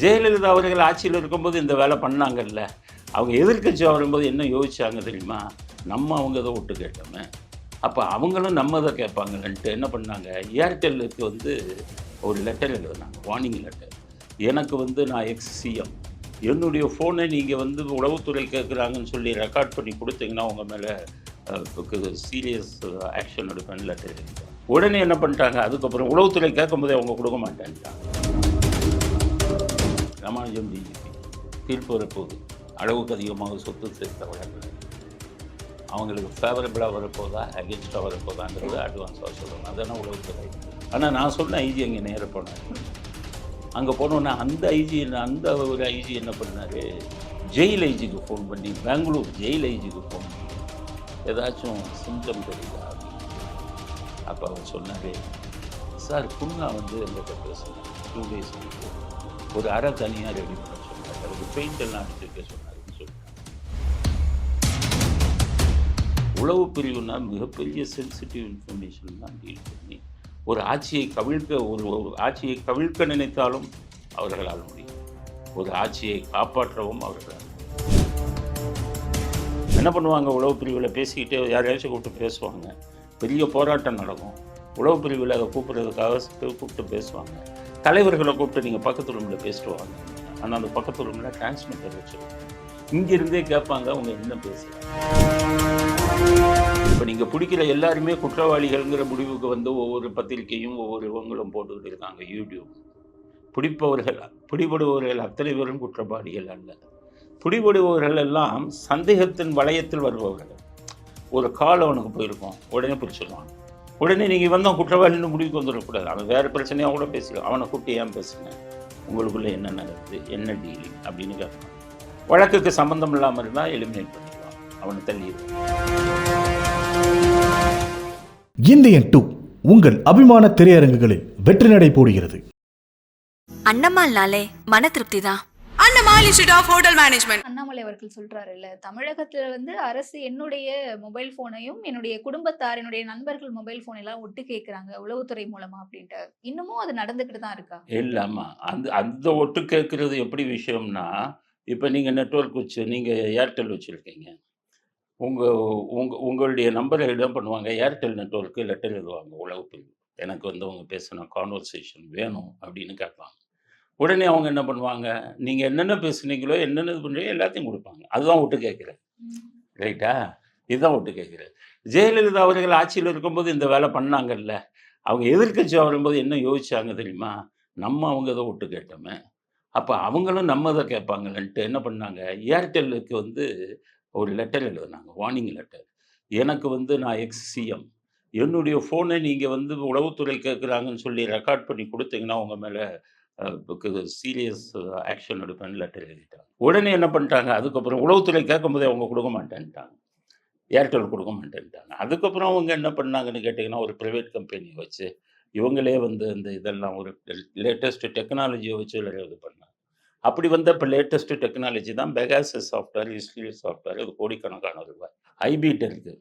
ஜெயலலிதா அவர்கள் ஆட்சியில் இருக்கும்போது இந்த வேலை பண்ணாங்கல்ல. அவங்க எதிர்க்கட்சியாக வரும்போது என்ன யோசிச்சாங்க தெரியுமா? நம்ம அவங்க இதை ஒட்டு கேட்டோமே. அப்போ அவங்களும் நம்ம இதை கேட்பாங்கன்ட்டு என்ன பண்ணாங்க? ஏர்டெல்லுக்கு வந்து ஒரு லெட்டர் எழுதுனாங்க வார்னிங் லெட்டர் எனக்கு வந்து நான் எக்ஸ் சிஎம் என்னுடைய ஃபோனை நீங்கள் வந்து உளவுத்துறை கேட்குறாங்கன்னு சொல்லி ரெக்கார்ட் பண்ணி கொடுத்தீங்கன்னா உங்கள் மேலே சீரியஸ் ஆக்ஷன் எடுப்பேன் லெட்டர் உடனே என்ன பண்ணிட்டாங்க? அதுக்கப்புறம் உளவுத்துறை கேட்கும்போதே அவங்க கொடுக்க மாட்டேன்ட்டாங்க. ராமானுஜம் டிஜிபி தீர்ப்பு வரப்போகுது அளவுக்கு அதிகமாக சொத்து சேர்த்த வழக்கு அவங்களுக்கு ஃபேவரபிளாக வரப்போதா அகேன்ஸ்டாக வரப்போதாங்கிறது அட்வான்ஸாக சொல்லணும். அதெல்லாம் உழவுத்துறை ஆனால் நான் சொன்ன ஐஜி அங்கே நேராக போனேன் அங்கே போனோன்னே அந்த ஐஜி அந்த ஒரு ஐஜி என்ன பண்ணார்? ஜெயில் ஐஜிக்கு ஃபோன் பண்ணி பெங்களூர் ஜெயில் ஐஜிக்கு ஃபோன் பண்ணி ஏதாச்சும் சிம்டம் தெரியுதா? அப்போ அவர் சொன்னார் சார் குன்னா வந்து எங்கிட்ட பேசுகிறேன் டூ டேஸ் ஒரு அறை தனியாக ரெடி பண்ண சொன்னார். அதுக்கு பெயிண்ட் எல்லாம் அடிச்சிருக்க சொன்னாருன்னு சொல்லிட்டாங்க உளவு பிரிவுனா மிகப்பெரிய சென்சிட்டிவ் இன்ஃபர்மேஷன் தான் டீல் பண்ணி ஒரு ஆட்சியை கவிழ்க்க ஒரு ஆட்சியை கவிழ்க்க நினைத்தாலும் அவர்களால் முடியும். ஒரு ஆட்சியை காப்பாற்றவும் அவர்களால் என்ன பண்ணுவாங்க? உளவு பிரிவில் பேசிக்கிட்டே யாரையாச்சும் கூப்பிட்டு பேசுவாங்க? பெரிய போராட்டம் நடக்கும். உளவு பிரிவில் அதை கூப்பிட்றதுக்காக கூப்பிட்டு பேசுவாங்க. தலைவர்களை கூப்பிட்டு நீங்கள் பக்கத்து ரூமில் பேசிட்டு வாங்க. ஆனால் அந்த பக்கத்து ரூமில் டிரான்ஸ்மிட்டர் வச்சுருவோம் இங்கிருந்தே கேட்பாங்க அவங்க என்ன பேசுகிறாங்க இப்போ நீங்கள் பிடிக்கிற எல்லாருமே குற்றவாளிகள்ங்கிற முடிவுக்கு வந்து ஒவ்வொரு பத்திரிக்கையும் ஒவ்வொரு இவங்களும் போட்டுக்கிட்டு இருக்காங்க யூடியூப். பிடிப்பவர்கள் பிடிபடுபவர்கள் அத்தனை பேரும் குற்றவாளிகள் அல்ல. பிடிபடுபவர்கள் எல்லாம் சந்தேகத்தின் வளையத்தில் வருபவர்கள். ஒரு கால் அவனுக்கு போயிருக்கோம் உடனே பிடிச்சிடுவான் உடனே நீங்கள் வந்தோம் குற்றவாளின்னு முடிவுக்கு வந்துடக்கூடாது. அவன் வேறு பிரச்சனையாக கூட பேசலாம் அவனை கூப்பிட்டு ஏன் பேசுங்க உங்களுக்குள்ளே என்ன நடக்குது? என்ன டீலிங் அப்படின்னு கேட்பான். வழக்குக்கு சம்மந்தம் இல்லாமல் இருந்தால் எலிமினேட் பண்ணிடுவான் அவனை தள்ளிடுவான். இந்தியன் டூ உங்கள் அபிமான திரையரங்குகளில் வெற்றி நடை போடுகிறது. அண்ணம்மாள்னாலே மன திருப்தி தான். Annammal institute of hotel management Annamalai அவர்கள் சொல்றாருல்ல தமிழகத்துல வந்து அரசு என்னுடைய மொபைல் போனையும் என்னுடைய குடும்பத்தார் என்னுடைய நண்பர்கள் மொபைல் போன் எல்லாம் ஒட்டு கேட்கறாங்க உளவுத்துறை மூலமா அப்படின்ட்டு இன்னமும் அது நடந்துகிட்டு தான் இருக்கா? இல்லாமல் அந்த அந்த ஒட்டு கேட்குறது எப்படி விஷயம்னா இப்போ நீங்கள் நெட்வொர்க் வச்சு நீங்கள் ஏர்டெல் வச்சுருக்கீங்க. உங்கள் உங்கள் உங்களுடைய நம்பரை என்ன பண்ணுவாங்க ஏர்டெல் நெட்வொர்க்கு லெட்டர் எழுதுவாங்க உளவு பிரிவு எனக்கு வந்து அவங்க பேசின கான்வர்சேஷன் வேணும் அப்படின்னு கேட்பாங்க. உடனே அவங்க என்ன பண்ணுவாங்க? நீங்கள் என்னென்ன பேசுனீங்களோ என்னென்ன இது பண்ணுறீங்க எல்லாத்தையும் கொடுப்பாங்க. அதுதான் விட்டு கேட்குறேன் ரைட்டா? இதுதான் விட்டு கேட்குறேன் ஜெயலலிதா அவர்கள் ஆட்சியில் இருக்கும்போது இந்த வேலை பண்ணாங்கல்ல. அவங்க எதிர்க்கட்சியாக வரும்போது என்ன யோசிச்சாங்க தெரியுமா? நம்ம அவங்க இதை விட்டு கேட்டோமே. அப்போ அவங்களும் நம்ம இதை கேட்பாங்களன்ட்டு என்ன பண்ணாங்க? ஏர்டெல்லுக்கு வந்து ஒரு லெட்டர் எழுதுனாங்க வார்னிங் லெட்டர் எனக்கு வந்து நான் எக்ஸ் சிஎம் என்னுடைய ஃபோனை நீங்கள் வந்து உளவுத்துறை கேட்குறாங்கன்னு சொல்லி ரெக்கார்ட் பண்ணி கொடுத்தீங்கன்னா உங்கள் மேலே சீரியஸ் ஆக்ஷன் எடுப்பேன் லெட்டர் எழுதிட்டாங்க. உடனே என்ன பண்ணிட்டாங்க? அதுக்கப்புறம் உளவுத்துறை கேட்கும்போதே அவங்க கொடுக்க மாட்டேன்ட்டாங்க. ஏர்டெல் கொடுக்க மாட்டேன்ட்டாங்க. அதுக்கப்புறம் அவங்க என்ன பண்ணாங்கன்னு கேட்டிங்கன்னா ஒரு ப்ரைவேட் கம்பெனியை வச்சு இவங்களே வந்து இந்த இதெல்லாம் ஒரு லேட்டஸ்ட் டெக்னாலஜியை வச்சு இது பண்ணாங்க. அப்படி வந்த இப்போ லேட்டஸ்ட் டெக்னாலஜி தான் பெகாசஸ் சாஃப்ட்வேர் இஸ்ரீல் சாஃப்ட்வேர் இது கோடிக்கணக்கான ரூபாய். ஐபிட் இருக்குது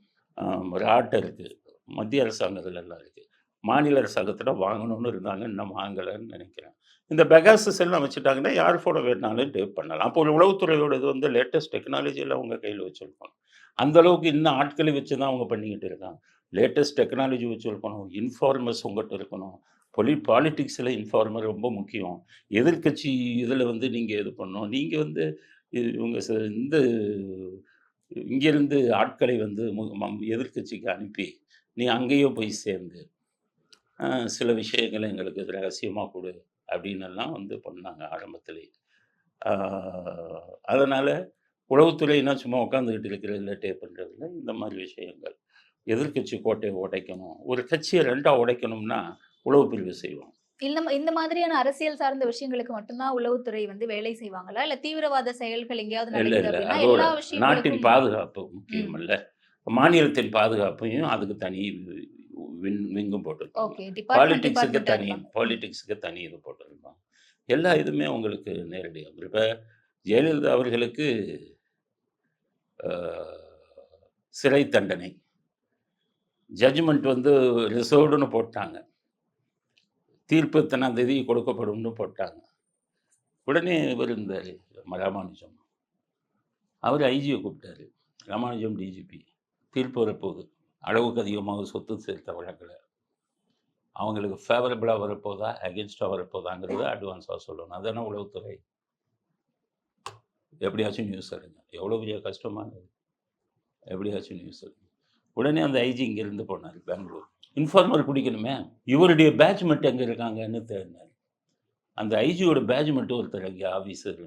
ராட் இருக்குது மத்திய அரசாங்கத்தில் எல்லாம் இருக்குது மாநில அரசாங்கத்தில் வாங்கணும்னு இருந்தாங்க. இன்னும் வாங்கலைன்னு நினைக்கிறேன். இந்த பெகாசஸ் எல்லாம் அமைச்சிட்டாங்கன்னா யார் ஃபோட்டோ வேணாலும் டேப் பண்ணலாம். அப்போ ஒரு உளவுத்துறையோட இது வந்து லேட்டஸ்ட் டெக்னாலஜியில் அவங்க கையில் வச்சுருக்கணும் அந்த அளவுக்கு இன்னும் ஆட்களை வச்சு தான் அவங்க பண்ணிக்கிட்டு இருக்காங்க. லேட்டஸ்ட் டெக்னாலஜி வச்சுருக்கணும் இன்ஃபார்மர்ஸ் உங்கள்கிட்ட இருக்கணும். பொலி பாலிட்டிக்ஸில் இன்ஃபார்மர் ரொம்ப முக்கியம். எதிர்க்கட்சி இதில் வந்து நீங்கள் இது பண்ணணும். நீங்கள் வந்து இவங்க இந்த இங்கேருந்து ஆட்களை வந்து மு- எதிர்க்கட்சிக்கு அனுப்பி நீ அங்கேயோ போய் சேர்ந்து சில விஷயங்களை எங்களுக்கு ரகசியமாக கொடு. அப்படின்னு எல்லாம் வந்து பண்ணாங்க ஆரம்பத்திலே. அதனால் உளவுத்துறைனா சும்மா உட்காந்துக்கிட்டு இருக்கிறதுல டே பண்ணுறதுல இந்த மாதிரி விஷயங்கள். எதிர்க்கட்சி கோட்டையை உடைக்கணும். ஒரு கட்சியை ரெண்டாக உடைக்கணும்னா உளவு பிரிவு செய்வோம் இல்ல இந்த மாதிரியான அரசியல் சார்ந்த விஷயங்களுக்கு மட்டும்தான் உளவுத்துறை வந்து வேலை செய்வாங்களா? இல்ல தீவிரவாத செயல்கள் எங்கேயாவது நாட்டின் பாதுகாப்பு முக்கியம் இல்ல. மாநிலத்தின் பாதுகாப்பையும் அதுக்கு தனி விங்கும் டிபார்ட்மெண்ட் பாலிடிக்ஸுக்கு தனி பாலிடிக்ஸுக்கு தனி இது போட்டிருப்பாங்க. எல்லா இதுவுமே அவங்களுக்கு நேரடியாக இப்போ ஜெயலலிதா அவர்களுக்கு சிறை தண்டனை. ஜட்ஜ்மெண்ட் வந்து ரிசர்வ்டுன்னு போட்டாங்க. தீர்ப்பு இத்தனாம் தேதி கொடுக்கப்படும்னு போட்டாங்க. உடனே இவர் இருந்தார் ராமானுஜம். அவர் ஐஜியை கூப்பிட்டாரு. ராமானுஜம் டிஜிபி தீர்ப்பு வரப்போகுது. அளவுக்கு அதிகமாக சொத்து சேர்த்த வழக்கில். அவங்களுக்கு ஃபேவரபிளாக வரப்போதா அகேன்ஸ்டாக வரப்போதாங்கிறத அட்வான்ஸாக சொல்லணும். அதானே உளவுத்துறை? எப்படியாச்சும் நியூஸ் எடுங்க எவ்வளோ பெரிய கஷ்டமானது எப்படியாச்சும் நியூஸ் எடுங்க உடனே அந்த ஐஜி இங்கேருந்து போனார் பெங்களூர். இன்ஃபார்மர் குடிக்கணுமே. இவருடைய பேட்ச்மெண்ட் எங்கே இருக்காங்கன்னு தேடினார். அந்த ஐஜியோட பேட்ச்மெண்ட்டு ஒருத்தர் இங்கே ஆஃபீஸர்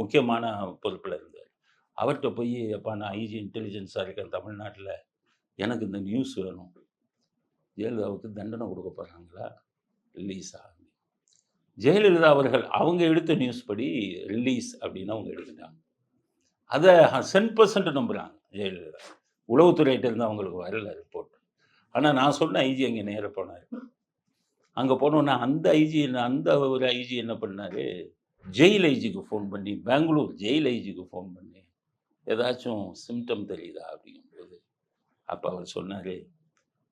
முக்கியமான பொறுப்பில் இருந்தார். அவர்கிட்ட போய் அப்பா நான் ஐஜி இன்டெலிஜென்ஸாக இருக்கேன் தமிழ்நாட்டில். எனக்கு இந்த நியூஸ் வேணும். ஜெயலலிதாவுக்கு தண்டனை கொடுக்க போகிறாங்களா ரிலீஸ் ஆகுது ஜெயலலிதா அவர்கள் அவங்க எடுத்த நியூஸ் படி ரிலீஸ் அப்படின்னு அவங்க எடுத்துட்டாங்க. அதை சென்ட் பர்சன்ட் நம்புகிறாங்க ஜெயலலிதா. உளவுத்துறையிட்ட இருந்து அவங்களுக்கு வரல ரிப்போர்ட் ஆனால் நான் சொன்ன ஐஜி அங்கே நேராக போனார். அங்கே போனோன்னா அந்த ஐஜி அந்த ஒரு ஐஜி என்ன பண்ணார்? ஜெயில் ஐஜிக்கு ஃபோன் பண்ணி பெங்களூர் ஜெயில் ஐஜிக்கு ஃபோன் பண்ணி ஏதாச்சும் சிம்டம் தெரியுதா அப்படிங்கும்போது அப்போ அவர் சொன்னார்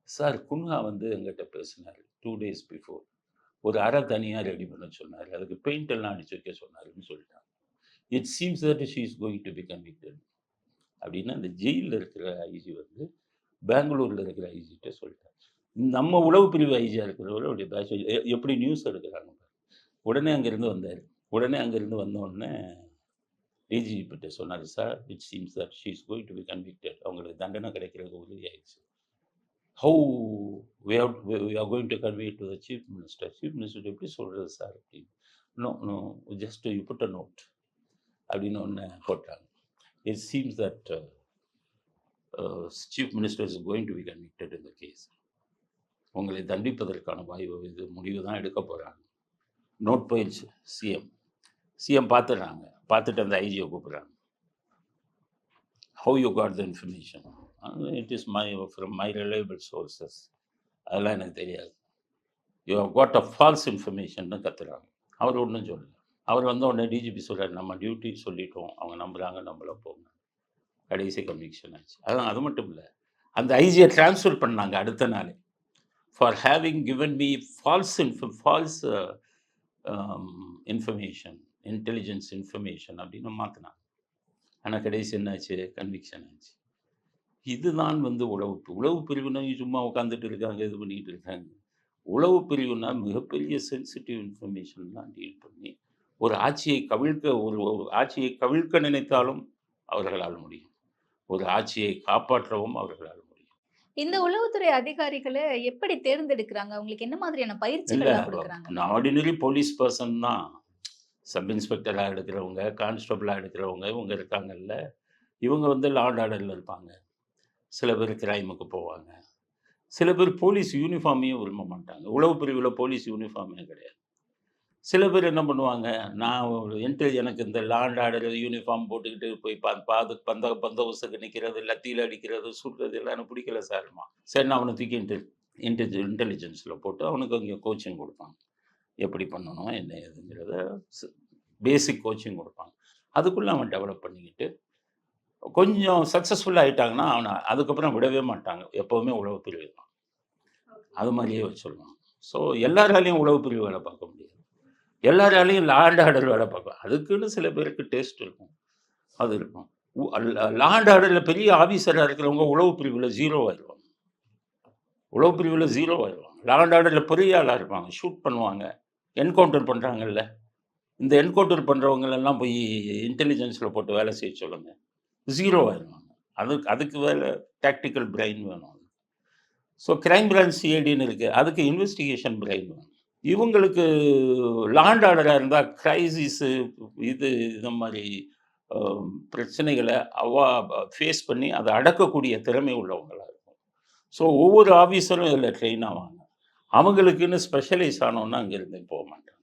சார் குன்ஹா வந்து எங்கிட்ட பேசினார் டூ டேஸ் பிஃபோர் ஒரு அறை தனியாக ரெடி பண்ண சொன்னார் அதுக்கு பெயிண்ட் எல்லாம் அடிச்சு வைக்க சொன்னாருன்னு சொல்லிட்டாங்க. It seems that she is going to be convicted அப்படின்னு அந்த ஜெயிலில் இருக்கிற ஐஜி வந்து பெங்களூரில் இருக்கிற ஐஜிகிட்ட சொல்லிட்டார். நம்ம உளவு பிரிவு ஐஜியாக இருக்கிறவரை அவருடைய பேட்ச் எப்படி நியூஸ் எடுக்கிறாங்க உடனே அங்கேருந்து வந்தார். உடனே அங்கேருந்து வந்தோடனே டிஜிபிட்ட சொன்னார் sir it seems that she is going to be convicted அவங்களுக்கு தண்டனை கிடைக்கிறது உதவி ஆயிடுச்சு. How we how we are going to convey to the chief minister chief minister எப்படி சொல்கிறது சார் அப்படின்னு. No no just you put a note அப்படின்னு ஒன்று போட்டாங்க. It seems that chief minister is going to be convicted இந்த case உங்களை தண்டிப்பதற்கான வாய்வு இது முடிவு தான் எடுக்க போகிறாங்க நோட் போயிடுச்சு சிஎம் சிஎம் பார்த்துடுறாங்க. பார்த்துட்டு அந்த ஐஜியை கூப்பிட்றாங்க. How you got the information it is my from my reliable sources அதெல்லாம் எனக்கு தெரியாது. You have got a false இன்ஃபர்மேஷன்னு கத்துறாங்க. அவர் ஒன்றும் சொல்லல. அவர் வந்து உடனே டிஜிபி சொல்கிறார் நம்ம டியூட்டி சொல்லிட்டோம். அவங்க நம்புகிறாங்க நம்மள போங்க. கடைசி கன்விக்ஷன் ஆச்சு. அதான் அது மட்டும் இல்லை. அந்த ஐஜியை ட்ரான்ஸ்ஃபர் பண்ணாங்க அடுத்த நாள். For having given me false info false information intelligence information அப்படின்னு மாற்றினாங்க ஆனால் கடைசி என்னாச்சு? கன்விக்ஷன் ஆச்சு. இதுதான் வந்து உளவு உளவு பிரிவுனா சும்மா உட்காந்துட்டு இருக்காங்க இது பண்ணிட்டு இருக்காங்க. உளவு பிரிவுனா மிகப்பெரிய சென்சிட்டிவ் இன்ஃபர்மேஷன்லாம் டீல் பண்ணி ஒரு ஆட்சியை கவிழ்க்க ஒரு ஆட்சியை கவிழ்க்க நினைத்தாலும் அவர்களால் முடியும். ஒரு ஆட்சியை காப்பாற்றவும் அவர்களால் முடியும். இந்த உளவுத்துறை அதிகாரிகளை எப்படி தேர்ந்தெடுக்கிறாங்க? அவங்களுக்கு என்ன மாதிரியான பயிற்சிகள் கொடுக்குறாங்க? ஆர்டினரி போலீஸ் பர்சன் தான். சப் இன்ஸ்பெக்டராக எடுக்கிறவங்க கான்ஸ்டபிளாக எடுக்கிறவங்க இவங்க இருக்காங்கல்ல இவங்க வந்து லாண்ட் ஆர்டரில் இருப்பாங்க. சில பேர் கிரைமுக்கு போவாங்க. சில பேர் போலீஸ் யூனிஃபார்மையும் விரும்ப மாட்டாங்க. உளவு பிரிவில் போலீஸ் யூனிஃபார்மே கிடையாது. சில பேர் என்ன பண்ணுவாங்க நான் ஒரு என்ட்ரி எனக்கு இந்த லாண்ட் ஆர்டர் யூனிஃபார்ம் போட்டுக்கிட்டு போய் பா பாது பந்த பந்தோபஸ்துக்கு நிற்கிறது லத்தியில் அடிக்கிறது சுடுறது எல்லாம் எனக்கு பிடிக்கல சார்மா சரி நான் அவனை தூக்கி இன்டெ இன்டெலிஜென்ஸில் போட்டு அவனுக்கு அங்கே கோச்சிங் கொடுப்பாங்க. எப்படி பண்ணணும் என்ன ஏதுங்கிறத பேசிக் கோச்சிங் கொடுப்பாங்க. அதுக்குள்ளே அவன் டெவலப் பண்ணிக்கிட்டு கொஞ்சம் சக்ஸஸ்ஃபுல் ஆகிட்டாங்கன்னா அவனை அதுக்கப்புறம் விடவே மாட்டாங்க. எப்போவுமே உளவு பிரிவு தான். அது மாதிரியே வச்சுருவான். ஸோ எல்லாராலையும் உளவு பிரிவு வேலை பார்க்க முடியாது. எல்லாராலையும் லாண்ட் ஆர்டர் வேலை பார்க்கலாம் அதுக்குன்னு சில பேருக்கு டேஸ்ட் இருக்கும். அது இருக்கும். லாண்ட் ஆர்டரில் பெரிய ஆஃபீஸராக இருக்கிறவங்க உளவு பிரிவில் ஜீரோ ஆயிடுவாங்க. உளவு பிரிவில் ஜீரோ ஆயிடுவாங்க. லாண்ட் ஆர்டரில் பெரிய ஆளாக இருப்பாங்க. ஷூட் பண்ணுவாங்க. என்கவுண்டர் பண்ணுறாங்கல்ல இந்த என்கவுண்டர் பண்ணுறவங்களெல்லாம் போய் இன்டெலிஜென்ஸில் போட்டு வேலை செய்ய சொல்லுங்கள் ஜீரோ ஆயிடுவாங்க. அதுக்கு அதுக்கு வேலை டாக்டிக்கல் பிரெயின் வேணும். ஸோ கிரைம் பிரான்ச் சிஐடின்னு இருக்குது அதுக்கு இன்வெஸ்டிகேஷன் பிரெயின் வேணும். இவங்களுக்கு லாண்ட் ஆர்டராக இருந்தால் கிரைசிஸு இது இந்த மாதிரி பிரச்சனைகளை அவா ஃபேஸ் பண்ணி அதை அடக்கக்கூடிய திறமை உள்ளவங்களாக இருக்கும். ஸோ ஒவ்வொரு ஆஃபீஸரும் இதில் ட்ரெயின் ஆவாங்க. அவங்களுக்குன்னு ஸ்பெஷலைஸ் ஆனோன்னா அங்கேருந்து போக மாட்டாங்க.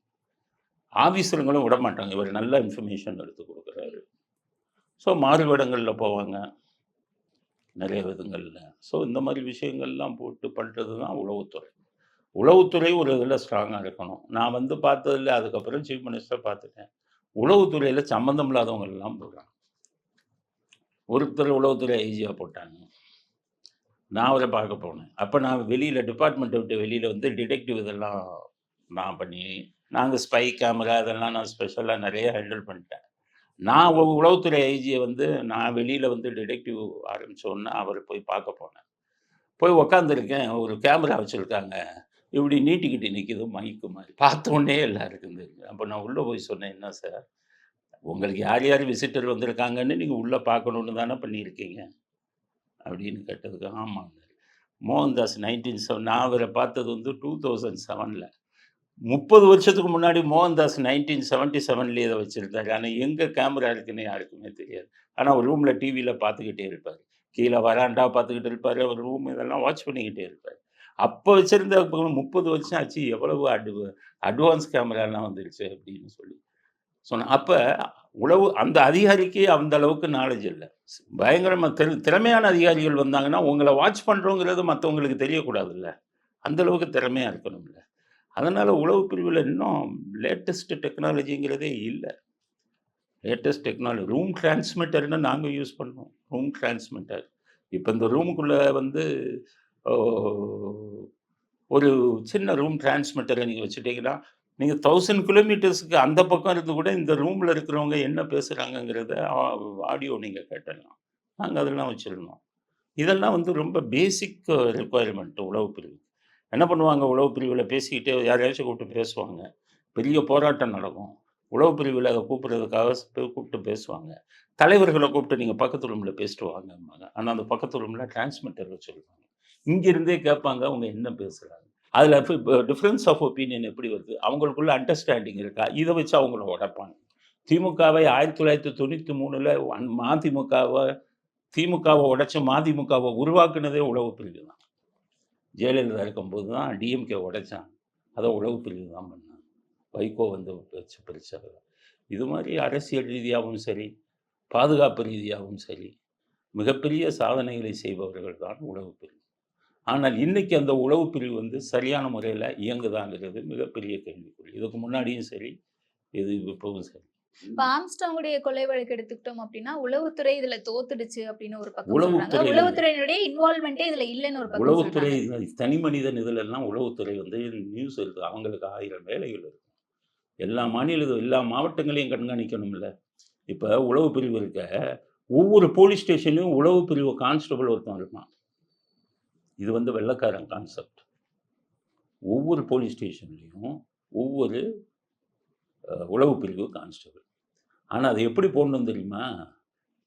ஆஃபீஸருங்களும் விட மாட்டாங்க. இவர் நல்ல இன்ஃபர்மேஷன் எடுத்து கொடுக்குறாரு. ஸோ மாறுவேடங்களில் போவாங்க. நிறைய விதங்களில். ஸோ இந்த மாதிரி விஷயங்கள்லாம் போட்டு பண்ணுறது தான் உளவுத்துறை. உளவுத்துறை ஒரு இதில் ஸ்ட்ராங்காக இருக்கணும். நான் வந்து பார்த்ததில்ல அதுக்கப்புறம் சீஃப் மினிஸ்டர் பார்த்துட்டேன். உளவுத்துறையில் சம்மந்தம் இல்லாதவங்கள்லாம் போடுறாங்க ஒருத்தர் உளவுத்துறை ஐஜியாக போட்டாங்க. நான் அவரை பார்க்க போனேன். அப்போ நான் வெளியில் டிபார்ட்மெண்ட்டை விட்டு வெளியில் வந்து டிடெக்டிவ் இதெல்லாம் நான் பண்ணி நாங்கள் ஸ்பை கேமரா அதெல்லாம் நான் ஸ்பெஷலாக நிறைய ஹேண்டில் பண்ணிட்டேன். நான் உளவுத்துறை ஐஜியை வந்து நான் வெளியில் வந்து டிடெக்டிவ் ஆரம்பித்தோன்னே அவரை போய் பார்க்க போனேன். போய் உக்காந்துருக்கேன். ஒரு கேமரா வச்சுருக்காங்க. இப்படி நீட்டிக்கிட்டு நிற்கிது மைக்கு மாதிரி. பார்த்தோன்னே எல்லாருக்கும் தெரியும் அப்போ நான் உள்ளே போய் சொன்னேன் என்ன சார் உங்களுக்கு யார் யார் விசிட்டர் வந்திருக்காங்கன்னு நீங்கள் உள்ளே பார்க்கணுன்னு தானே பண்ணியிருக்கீங்க? அப்படின்னு கேட்டதுக்கு ஆமாங்க. மோகன்தாஸ் நைன்டீன் செவன் நான் அவரை பார்த்தது வந்து டூ தௌசண்ட் செவனில் முப்பது வருஷத்துக்கு முன்னாடி மோகன்தாஸ் நைன்டீன் செவன்ட்டி செவன்லேயே இதை வச்சுருந்தாரு. ஆனால் எங்கே கேமரா இருக்குன்னு யாருக்குமே தெரியாது. ஆனால் ஒரு ரூமில் டிவியில் பார்த்துக்கிட்டே இருப்பார். கீழே வராண்டா பார்த்துக்கிட்டு இருப்பார். அவர் ரூம் இதெல்லாம் வாட்ச் பண்ணிக்கிட்டே இருப்பார். அப்போ வச்சுருந்த முப்பது வருஷம் ஆச்சு. எவ்வளவு அட்வ அட்வான்ஸ் கேமராலாம் வந்துருச்சு அப்படின்னு சொல்லி சொன்னேன் அப்போ உளவு அந்த அதிகாரிக்கு அந்த அளவுக்கு நாலேஜ் இல்லை. பயங்கரமாக திற திறமையான அதிகாரிகள் வந்தாங்கன்னா உங்களை வாட்ச் பண்ணுறோங்கிறது மற்றவங்களுக்கு தெரியக்கூடாதுல்ல அந்த அளவுக்கு திறமையாக இருக்கணும்ல அதனால் உளவு பிரிவில் இன்னும் லேட்டஸ்ட் டெக்னாலஜிங்கிறதே இல்லை. லேட்டஸ்ட் டெக்னாலஜி ரூம் டிரான்ஸ்மிட்டர்னு நாங்கள் யூஸ் பண்ணோம் ரூம் டிரான்ஸ்மிட்டர் இப்போ இந்த ரூமுக்குள்ளே வந்து ஒரு சின்ன ரூம் டிரான்ஸ்மிட்டரை நீங்கள் வச்சுட்டிங்கன்னா நீங்கள் தௌசண்ட் கிலோமீட்டர்ஸுக்கு அந்த பக்கம் இருந்து கூட இந்த ரூமில் இருக்கிறவங்க என்ன பேசுகிறாங்கங்கிறத ஆடியோ நீங்கள் கேட்டலாம். நாங்கள் அதெல்லாம் வச்சுருந்தோம் இதெல்லாம் வந்து ரொம்ப பேசிக் ரெக்குவயர்மெண்ட் உளவு பிரிவு. என்ன பண்ணுவாங்க? உளவு பிரிவில் பேசிக்கிட்டே யாரையாச்சும் கூப்பிட்டு பேசுவாங்க. பெரிய போராட்டம் நடக்கும். உளவு பிரிவில் அதை கூப்பிட்றதுக்காக கூப்பிட்டு பேசுவாங்க. தலைவர்களை கூப்பிட்டு நீங்கள் பக்கத்து ரூமில் பேசிட்டு வாங்கம்பாங்க. ஆனால் அந்த பக்கத்து ரூமில் டிரான்ஸ்மிட்டர் வச்சுருப்பாங்க. இங்கேருந்தே கேட்பாங்க அவங்க என்ன பேசுகிறாங்க அதில் இப்போ டிஃப்ரென்ஸ் ஆஃப் ஒப்பீனியன் எப்படி வருது? அவங்களுக்குள்ள அண்டர்ஸ்டாண்டிங் இருக்கா? இதை வச்சு அவங்கள உடைப்பாங்க. திமுகவை ஆயிரத்தி தொள்ளாயிரத்தி தொண்ணூற்றி மூணில் மதிமுகவை திமுகவை உடைச்சி மதிமுகவை உருவாக்குனதே உழவு பிரிவு தான். ஜெயலலிதா இருக்கும்போது தான் டிஎம்கே உடைச்சாங்க. அதை உழவு பிரிவு தான் பண்ணாங்க. வைகோ வந்து வச்சு பிரிச்சாங்க இது மாதிரி அரசியல் ரீதியாகவும் சரி பாதுகாப்பு ரீதியாகவும் சரி மிகப்பெரிய சாதனைகளை செய்பவர்கள் தான் உழவு பிரிவு. ஆனால் இன்னைக்கு அந்த உளவு பிரிவு வந்து சரியான முறையில் இயங்குதாங்கிறது மிகப்பெரிய கேள்விக்குறி. இதுக்கு முன்னாடியும் சரி இது இப்பவும் சரி. இப்ப ஆம்ஸ்டாங்குடைய கொலை வழக்கு எடுத்துக்கிட்டோம் அப்படின்னா உளவுத்துறை இதுல தோத்துடுச்சு அப்படின்னு ஒரு பக்கம் உளவுத்துறை உளவுத்துறையினுடைய இன்வால்மெண்டே இதுல இல்லைன்னு ஒரு பக்கம் உளவுத்துறை. தனி மனிதன் இதில் எல்லாம் உளவுத்துறை வந்து நியூஸ் இருக்குது அவங்களுக்கு ஆயிரம் வேலைகள் இருக்கும் எல்லா மாநில எல்லா மாவட்டங்களையும் கண்காணிக்கணும்ல. இப்போ உளவு பிரிவு இருக்க ஒவ்வொரு போலீஸ் ஸ்டேஷன்லையும் உளவு பிரிவு கான்ஸ்டபிள் ஒருத்தன் இருப்பான். இது வந்து வெள்ளக்காரன் கான்செப்ட் ஒவ்வொரு போலீஸ் ஸ்டேஷன்லேயும் ஒவ்வொரு உளவு பிரிவு கான்ஸ்டபிள் ஆனால் அது எப்படி போடணும் தெரியுமா?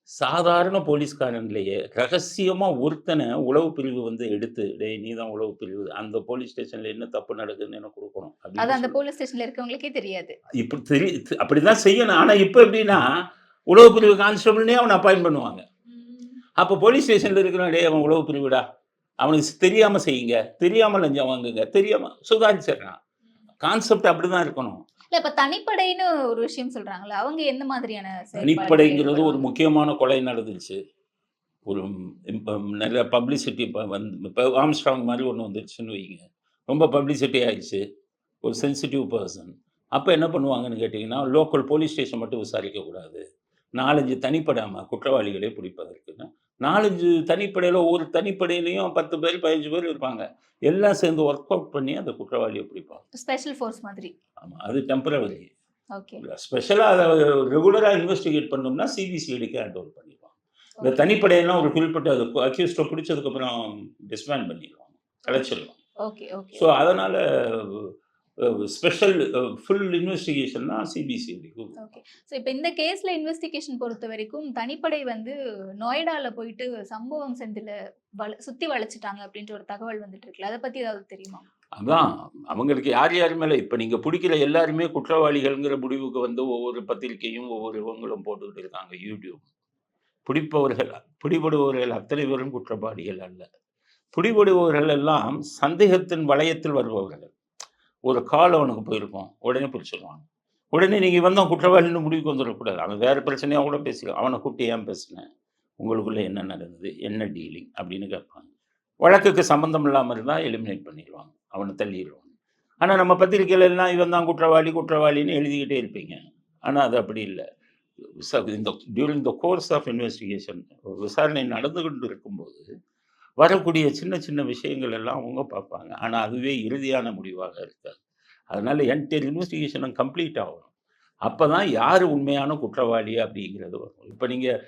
சாதாரண போலீஸ்காரன்லேயே ரகசியமாக ஒருத்தனை உளவு பிரிவு வந்து எடுத்து டேய் நீ தான் உளவு பிரிவு அந்த போலீஸ் ஸ்டேஷனில் என்ன தப்பு நடக்குதுன்னு எனக்கு கொடுக்கணும் அது அந்த. போலீஸ் ஸ்டேஷன்ல இருக்கவங்களுக்கே தெரியாது. இப்படி தெரி அப்படிதான் செய்யணும். ஆனால் இப்போ எப்படின்னா உளவு பிரிவு கான்ஸ்டபிள்னே அவனை அப்பாயின் பண்ணுவாங்க. அப்போ போலீஸ் ஸ்டேஷனில் இருக்கிற டேய் அவன் உளவு பிரிவுடா அவனுக்கு தெரியாமல் செய்யுங்க தெரியாமல் லஞ்சம் வாங்குங்க தெரியாமல் சுதாரிச்சிடுறான் கான்செப்ட் அப்படி தான் இருக்கணும். இல்ல இப்ப தனிப்படைன்னு ஒரு விஷயம் சொல்றாங்கல்ல அவங்க எந்த மாதிரியான தனிப்படைங்கிறது ஒரு? முக்கியமான கொலை நடந்துச்சு ஒரு நிறைய பப்ளிசிட்டி இப்போ வந்து இப்போ ஆம்ஸ்ட்ராங் மாதிரி ஒன்று வந்துருச்சுன்னு வைங்க. ரொம்ப பப்ளிசிட்டி ஆயிடுச்சு. ஒரு சென்சிட்டிவ் பர்சன் அப்போ என்ன பண்ணுவாங்கன்னு கேட்டிங்கன்னா லோக்கல் போலீஸ் ஸ்டேஷன் மட்டும் விசாரிக்கக்கூடாது நாலஞ்சு தனிப்படாமல் குற்றவாளிகளே பிடிப்பதற்குன்னு நாலஞ்சு தனிப்படையில் ஒரு தனிப்படையிலையும் பத்து பேர் பதினஞ்சு பேர் இருப்பாங்க. எல்லாம் சேர்ந்து ஒர்க் அவுட் பண்ணி அந்த குற்றவாளியை பிடிப்பாங்க. ஸ்பெஷல் ஃபோர்ஸ் மாதிரி. ஆமாம் அது டெம்பரவரி ஓகே ஸ்பெஷலாக அதை ரெகுலராக இன்வெஸ்டிகேட் பண்ணோம்னா சிபிசிஐடிக்கு ஹேண்ட் ஓவர் பண்ணிடுவாங்க. இந்த தனிப்படையெல்லாம் ஒரு குறிப்பிட்ட அக்யூஸ்டை பிடிச்சதுக்கப்புறம் டிஸ்பேண்ட் பண்ணிடுவாங்க. கலைச்சிடுவாங்க ஓகே ஓகே ஸோ அதனால் ஸ்பெஷல் ஃபுல் இன்வெஸ்டிகேஷன் தான் சிபிசிஐடிக்கு ஓகே ஸோ இப்போ இந்த கேஸ்ல இன்வெஸ்டிகேஷன் பொறுத்த வரைக்கும் தனிப்படை வந்து நொய்டால போயிட்டு சம்பவம் செந்தில வள சுத்தி வளைச்சிட்டாங்க அப்படின்ற ஒரு தகவல் வந்துட்டு இருக்குல்ல அதை பத்தி ஏதாவது தெரியுமா? அதான். அவங்களுக்கு யார் யார் மேலே இப்போ நீங்கள் பிடிக்கிற எல்லாருமே குற்றவாளிகள்ங்கிற முடிவுக்கு வந்து ஒவ்வொரு பத்திரிக்கையும் ஒவ்வொரு இவங்களும் போட்டுக்கிட்டு இருக்காங்க யூடியூப் பிடிப்பவர்கள் பிடிபடுபவர்கள் அத்தனை பேரும் குற்றவாளிகள் அல்ல. பிடிபடுபவர்கள் எல்லாம் சந்தேகத்தின் வளையத்தில் வருபவர்கள். ஒரு கால் அவனுக்கு போயிருக்கும். உடனே பிடிச்சிருவாங்க உடனே நீங்கள் வந்தால் குற்றவாளின்னு முடிவுக்கு வந்துடக்கூடாது. அவன் வேறு பிரச்சனையாக கூட பேசிக்கலாம். அவனை கூப்பிட்டு ஏன் பேசினேன் உங்களுக்குள்ளே என்ன நடந்தது? என்ன டீலிங் அப்படின்னு கேட்பாங்க. வழக்குக்கு சம்மந்தம் இல்லாமல் இருந்தால் எலிமினேட் பண்ணிடுவாங்க. அவனை தள்ளிடுவாங்க. ஆனால் நம்ம பத்திரிக்கையில எல்லாம் இவன் தான் குற்றவாளி குற்றவாளின்னு எழுதிக்கிட்டே இருப்பீங்க. ஆனால் அது அப்படி இல்லை. இந்த during the course of investigation விசாரணை நடந்து கொண்டு இருக்கும்போது வரக்கூடிய சின்ன சின்ன விஷயங்கள் எல்லாம் அவங்க பார்ப்பாங்க. ஆனால் அதுவே இறுதியான முடிவாக இருக்காது. அதனால என்டையர் இன்வெஸ்டிகேஷனும் கம்ப்ளீட் ஆகணும். அப்போ தான் யார் உண்மையான குற்றவாளி அப்படிங்கிறது வரும். இப்போ நீங்கள்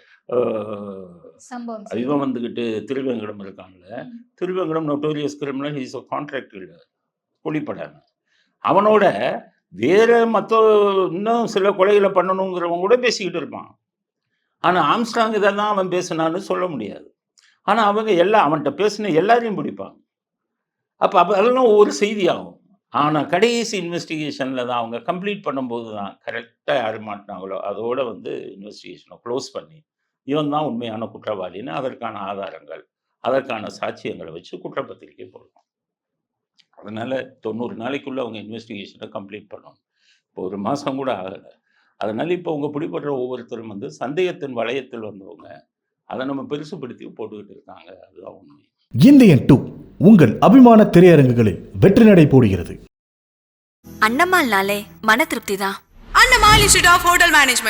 இவன் வந்துக்கிட்டு திருவேங்கடம் இருக்கான்ல. ம். Thiruvengadam notorious criminal is a contract குழிப்படாம அவனோட வேற மற்ற இன்னும் சில கொலைகளை பண்ணணுங்கிறவங்க கூட பேசிக்கிட்டு இருப்பான். ஆனால் ஆம்ஸ்டாங் இதெல்லாம் அவன் பேசினான்னு சொல்ல முடியாது. ஆனால் அவங்க எல்லாம் அவன்கிட்ட பேசின எல்லாரையும் பிடிப்பாங்க. அப்போ அப்போ அதெல்லாம் ஒவ்வொரு செய்தியாகும். ஆனால் கடைசி இன்வெஸ்டிகேஷனில் தான் அவங்க கம்ப்ளீட் பண்ணும்போது தான் கரெக்டாக யார் மாட்டினாங்களோ அதோடு வந்து இன்வெஸ்டிகேஷனை க்ளோஸ் பண்ணி இவன் தான் உண்மையான குற்றவாளின்னு அதற்கான ஆதாரங்கள் அதற்கான சாட்சியங்களை வச்சு குற்றப்பத்திரிக்கை போடணும் அதனால் தொண்ணூறு நாளைக்குள்ளே அவங்க இன்வெஸ்டிகேஷனை கம்ப்ளீட் பண்ணணும். இப்போ ஒரு மாதம் கூட ஆகலை. அதனால் இப்போ அவங்க பிடிபடுற ஒவ்வொருத்தரும் வந்து சந்தேகத்தின் வளையத்தில் வந்தவங்க அதை நம்ம பெருசுப்படுத்தி போட்டுக்கிட்டு இருக்காங்க. அதுதான் உண்மை. இந்தியன் டூ உங்கள் அபிமான திரையரங்குகளில் வெற்றி நடை போடுகிறது. அண்ணம்மாள்னாலே மன திருப்தி தான். Annammal institute of hotel management